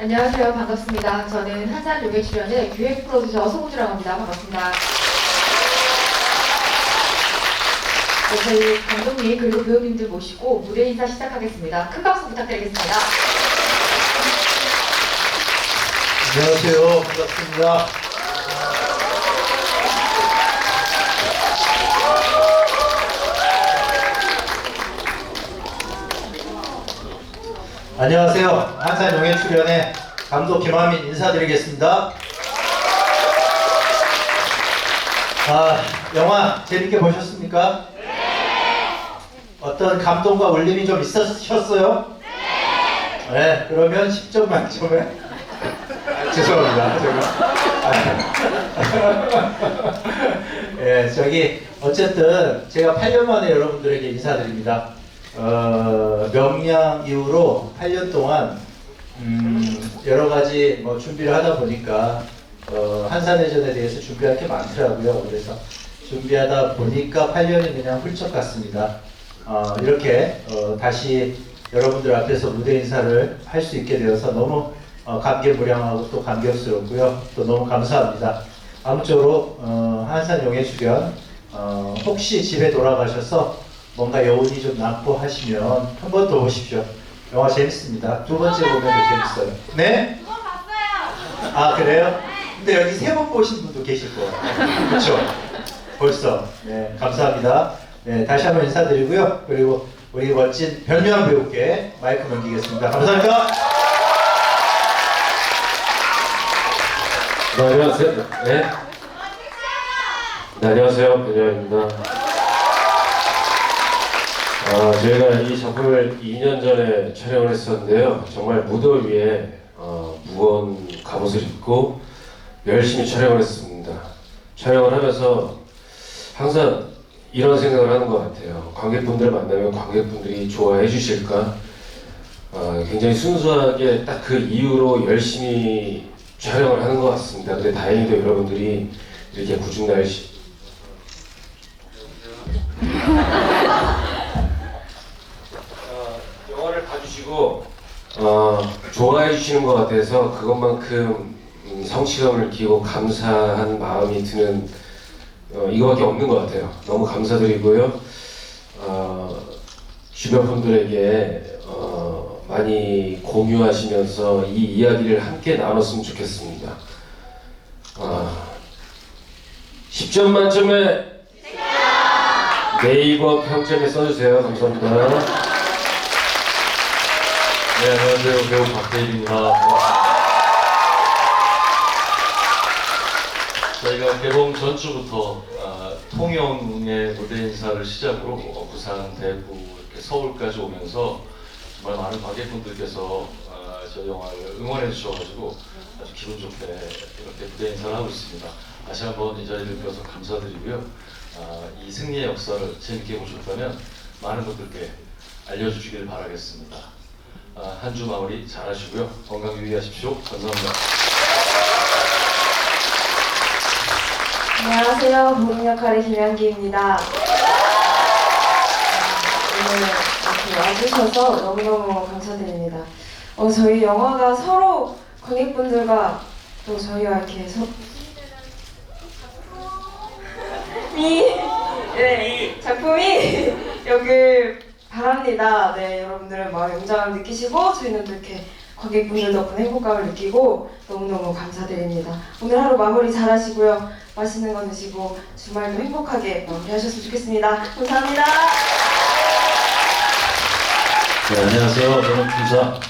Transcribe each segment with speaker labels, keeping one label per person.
Speaker 1: 안녕하세요. 반갑습니다. 저는 한산 요괴 출연의 기획 프로듀서 송우주라고 합니다. 반갑습니다. 네, 저희 감독님 그리고 배우님들 모시고 무대 인사 시작하겠습니다. 큰 박수 부탁드리겠습니다.
Speaker 2: 안녕하세요. 반갑습니다. 안녕하세요. 한산 용해 출연의 감독 김하민 인사드리겠습니다. 아, 영화 재밌게 보셨습니까? 어떤 감동과 울림이 좀 있으셨어요? 네. 그러면 10점 만점에 아, 죄송합니다. 제가. 아. 예, 저기 어쨌든 제가 8년 만에 여러분들에게 인사드립니다. 어, 명량 이후로 8년 동안 음, 여러 가지 뭐 준비를 하다 보니까 어, 한산대전에 대해서 준비할 게 많더라고요. 그래서 준비하다 보니까 8년이 그냥 훌쩍 갔습니다. 어, 이렇게 어, 다시 여러분들 앞에서 무대 인사를 할 수 있게 되어서 너무 어, 감개무량하고 또 감격스럽고요. 또 너무 감사합니다. 아무쪼록 어, 한산용의 출연 어, 혹시 집에 돌아가셔서 뭔가 여운이 좀 남고 하시면 한 번더 보십시오. 영화 재밌습니다. 두 번째 보면 더 재밌어요. 네?
Speaker 3: 그거 봤어요.
Speaker 2: 아 그래요? 근데 여기 세 번 보신 분도 계실 거예요. 그렇죠? 벌써. 네, 감사합니다. 네, 다시 한번 인사드리고요. 그리고 우리 멋진 변유한 배우께 마이크 넘기겠습니다. 감사합니다.
Speaker 4: 네, 안녕하세요. 네. 네, 안녕하세요. 변현입니다. 아, 저희가 이 작품을 2년 전에 촬영을 했었는데요. 정말 무더위에 어, 무거운 갑옷을 입고 열심히 촬영을 했습니다. 촬영을 하면서 항상 이런 생각을 하는 것 같아요. 관객분들 만나면 관객분들이 좋아해 주실까? 어, 굉장히 순수하게 딱 그 이유로 열심히 촬영을 하는 것 같습니다. 근데 다행히도 여러분들이 이렇게 구중 날씨 어, 영화를 봐주시고 어, 좋아해 주시는 것 같아서 그것만큼 음, 성취감을 느끼고 감사한 마음이 드는 어, 이거밖에 없는 것 같아요. 너무 감사드리고요. 어, 주변 분들에게 어, 많이 공유하시면서 이 이야기를 함께 나눴으면 좋겠습니다. 아, 10점 만점에 네이버 평점에 써주세요. 감사합니다.
Speaker 5: 네, 안녕하세요. 배우 박대일입니다. 저희가 개봉 전주부터 아, 통영의 무대 인사를 시작으로 어, 부산, 대구, 이렇게 서울까지 오면서 정말 많은 관객분들께서 아, 저 영화를 응원해 주셔가지고 아주 기분 좋게 이렇게 무대 인사를 하고 있습니다. 다시 한번 이 자리를 빌어서 감사드리고요. 아, 이 승리의 역사를 재밌게 보셨다면 많은 분들께 알려주시길 바라겠습니다. 아, 한주 마무리 잘 하시고요. 건강 유의하십시오. 감사합니다.
Speaker 3: 안녕하세요. 보는 역할의 김현기입니다. 오늘 이렇게 와주셔서 너무너무 감사드립니다. 어, 저희 영화가 서로 관객분들과 또 저희와 이렇게 서... 미... 네, 작품이 여길 바랍니다. 네, 여러분들은 마음 영장을 느끼시고 저희는 또 이렇게 관객분들 덕분에 행복감을 느끼고 너무너무 감사드립니다. 오늘 하루 마무리 잘 하시고요. 맛있는 거 드시고 주말도 행복하게 마무리하셨으면 좋겠습니다. 감사합니다.
Speaker 5: 네, 안녕하세요. 저는 김사.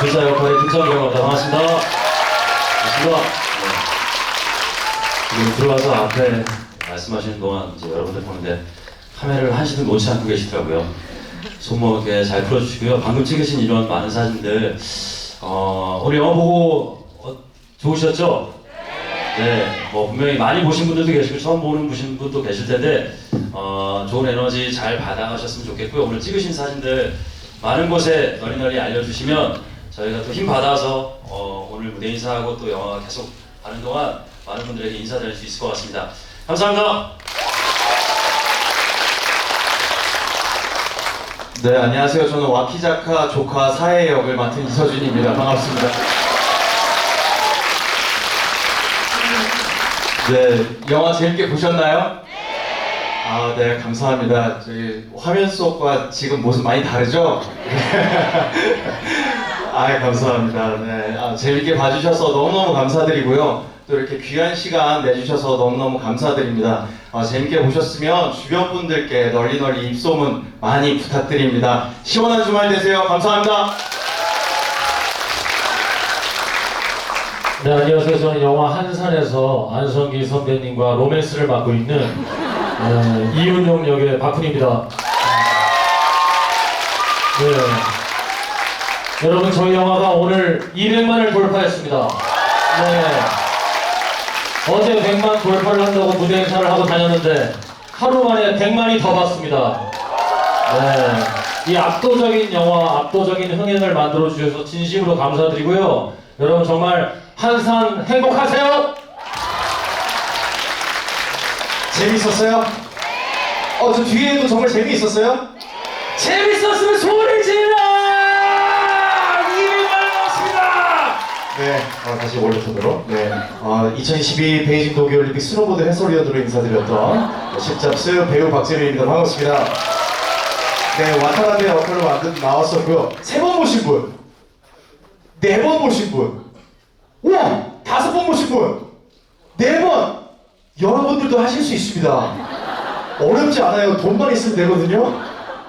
Speaker 5: 김사 역할의 합니다. 반갑습니다. 반갑습니다. 네. 지금 들어와서 앞에 말씀하시는 동안 이제 여러분들 보는데 카메라를 한시도 놓지 않고 계시더라고요. 손목에 잘 풀어주시고요. 방금 찍으신 이런 많은 사진들, 어, 우리 영화 보고 어, 좋으셨죠? 네, 뭐 분명히 많이 보신 분들도 계시고 처음 보는 보신 분도 계실 텐데 어, 좋은 에너지 잘 받아가셨으면 좋겠고요. 오늘 찍으신 사진들 많은 곳에 널리 널리 알려주시면 저희가 또 힘 받아서 어, 오늘 무대 인사하고 또 영화 계속 하는 동안 많은 분들에게 인사드릴 수 있을 것 같습니다. 감사합니다.
Speaker 6: 네, 안녕하세요. 저는 와키자카 조카 사해 역을 맡은 이서준입니다. 반갑습니다. 네, 영화 재밌게 보셨나요? 아, 네, 감사합니다. 저희 화면 속과 지금 모습 많이 다르죠? 아, 감사합니다. 네, 아, 재밌게 봐주셔서 너무너무 감사드리고요. 또 이렇게 귀한 시간 내주셔서 너무너무 감사드립니다. 아, 재밌게 보셨으면 주변 분들께 널리 널리 입소문 많이 부탁드립니다. 시원한 주말 되세요. 감사합니다.
Speaker 7: 네, 안녕하세요. 저는 영화 한산에서 안성기 선배님과 로맨스를 맡고 있는 어, 이윤용 역의 박훈입니다. 네. 여러분, 저희 영화가 오늘 200만을 돌파했습니다. 네. 어제 100만 돌파를 한다고 무대 행사를 하고 다녔는데 하루 만에 100만이 더 봤습니다. 네. 이 압도적인 영화, 압도적인 흥행을 만들어 주셔서 진심으로 감사드리고요. 여러분 정말 한산 행복하세요.
Speaker 8: 재밌었어요? 어, 저 뒤에도 정말 재미있었어요?
Speaker 7: 재밌었으면 소리 질러!
Speaker 8: 네, 어, 다시 원래 톤으로. 네, 어, 2022 베이징 동계올림픽 스노보드 해설위원으로 인사드렸던 십잡스 배우 박재민입니다. 반갑습니다. 네, 와타나베 역할로 만든 나왔었고요. 세 번 보신 분, 네 번 보신 분, 우와, 다섯 번 보신 분, 네 번. 여러분들도 하실 수 있습니다. 어렵지 않아요. 돈만 있으면 되거든요.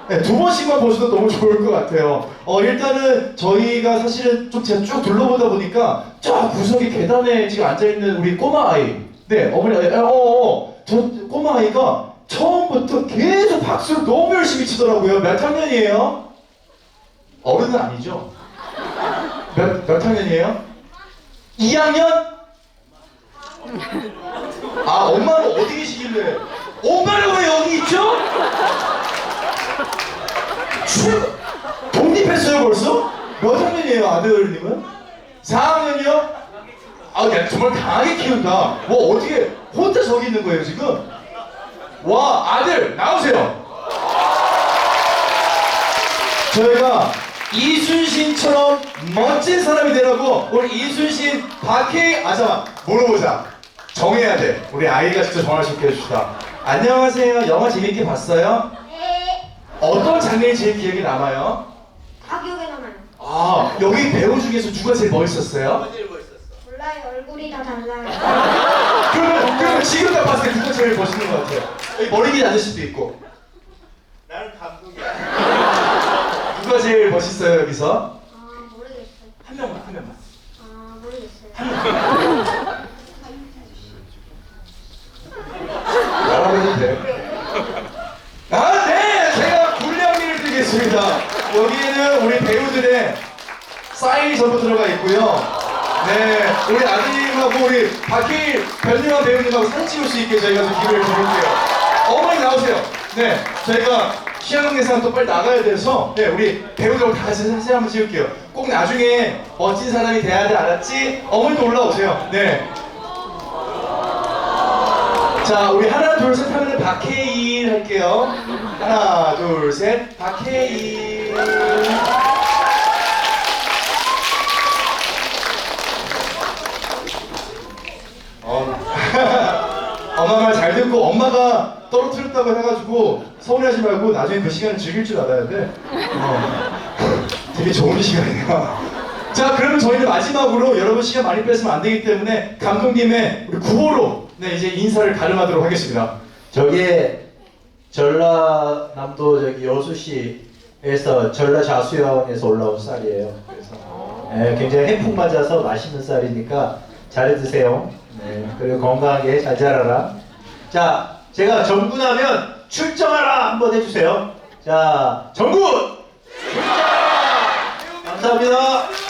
Speaker 8: 네, 두 번씩만 보셔도 너무 좋을 것 같아요. 어, 일단은 저희가 사실은 좀 제가 쭉 둘러보다 보니까 저 구석에 계단에 지금 앉아있는 우리 꼬마 아이. 네, 어머니, 어, 어, 어, 저 꼬마 아이가 처음부터 계속 박수를 너무 열심히 치더라고요. 몇 학년이에요? 어른은 아니죠? 몇, 몇 학년이에요? 2학년? 아, 엄마는 어디 계시길래? 엄마는 왜 여기 있죠? 출 독립했어요 벌써? 몇 학년이에요 아들님은? 4학년이요? 아, 야, 정말 강하게 키운다. 뭐 어떻게 혼자 저기 있는 거예요 지금? 와 아들 나오세요. 저희가 이순신처럼 멋진 사람이 되라고 우리 이순신 박해 아자 물어보자. 정해야 돼. 우리 아이가 직접 있게 해줍시다. 안녕하세요. 영화 재밌게 봤어요?
Speaker 9: 네.
Speaker 8: 어떤 장면이 제일 기억에 남아요?
Speaker 9: 아 기억에 남아요.
Speaker 8: 아 여기 배우 중에서 누가 제일 멋있었어요?
Speaker 9: 몰라요. 얼굴이 다 달라요.
Speaker 8: 그러면 그러면 지금 다 봤을 때 누가 제일 멋있는 것 같아요? 여기 머리 긴 아저씨도 있고. 나는 감독이야. 누가 제일 멋있어요 여기서?
Speaker 9: 아 모르겠어요.
Speaker 8: 한 명만 한 명만.
Speaker 9: 아 모르겠어요.
Speaker 8: 나라고 해도 돼요? 아, 네! 제가 분량미를 드리겠습니다. 여기에는 우리 배우들의 사인이 전부 들어가 있고요. 네, 우리 아드님하고 우리 박희일 변유한 배우님하고 사진 찍을 수 있게 저희가 좀 기회를 드릴게요. 어머니 나오세요. 네, 저희가 시향 예산 또 빨리 나가야 돼서 네, 우리 배우들하고 다 같이 사진 한번 찍을게요. 꼭 나중에 멋진 사람이 돼야 돼, 알았지? 어머니도 올라오세요. 네. 자, 우리 하나, 둘, 셋 하면은 박해일 할게요. 하나, 둘, 셋, 박해일. 어. 엄마 말 잘 듣고 엄마가 떨어뜨렸다고 해가지고 서운해하지 말고 나중에 그 시간을 즐길 줄 알아야 돼. 어. 되게 좋은 시간이야. 자, 그러면 저희는 마지막으로 여러분 시간 많이 뺏으면 안 되기 때문에 감독님의 우리 구호로 네, 이제 인사를 가름하도록 하겠습니다. 저기에 전라남도 저기 여수시에서 전라자수연에서 올라온 쌀이에요. 그래서 네, 굉장히 햇풍 맞아서 맛있는 쌀이니까 잘 드세요. 네, 그리고 건강하게 잘 자라라. 자, 제가 정군하면 출정하라 한번 해주세요. 자, 정군! 출정! 감사합니다.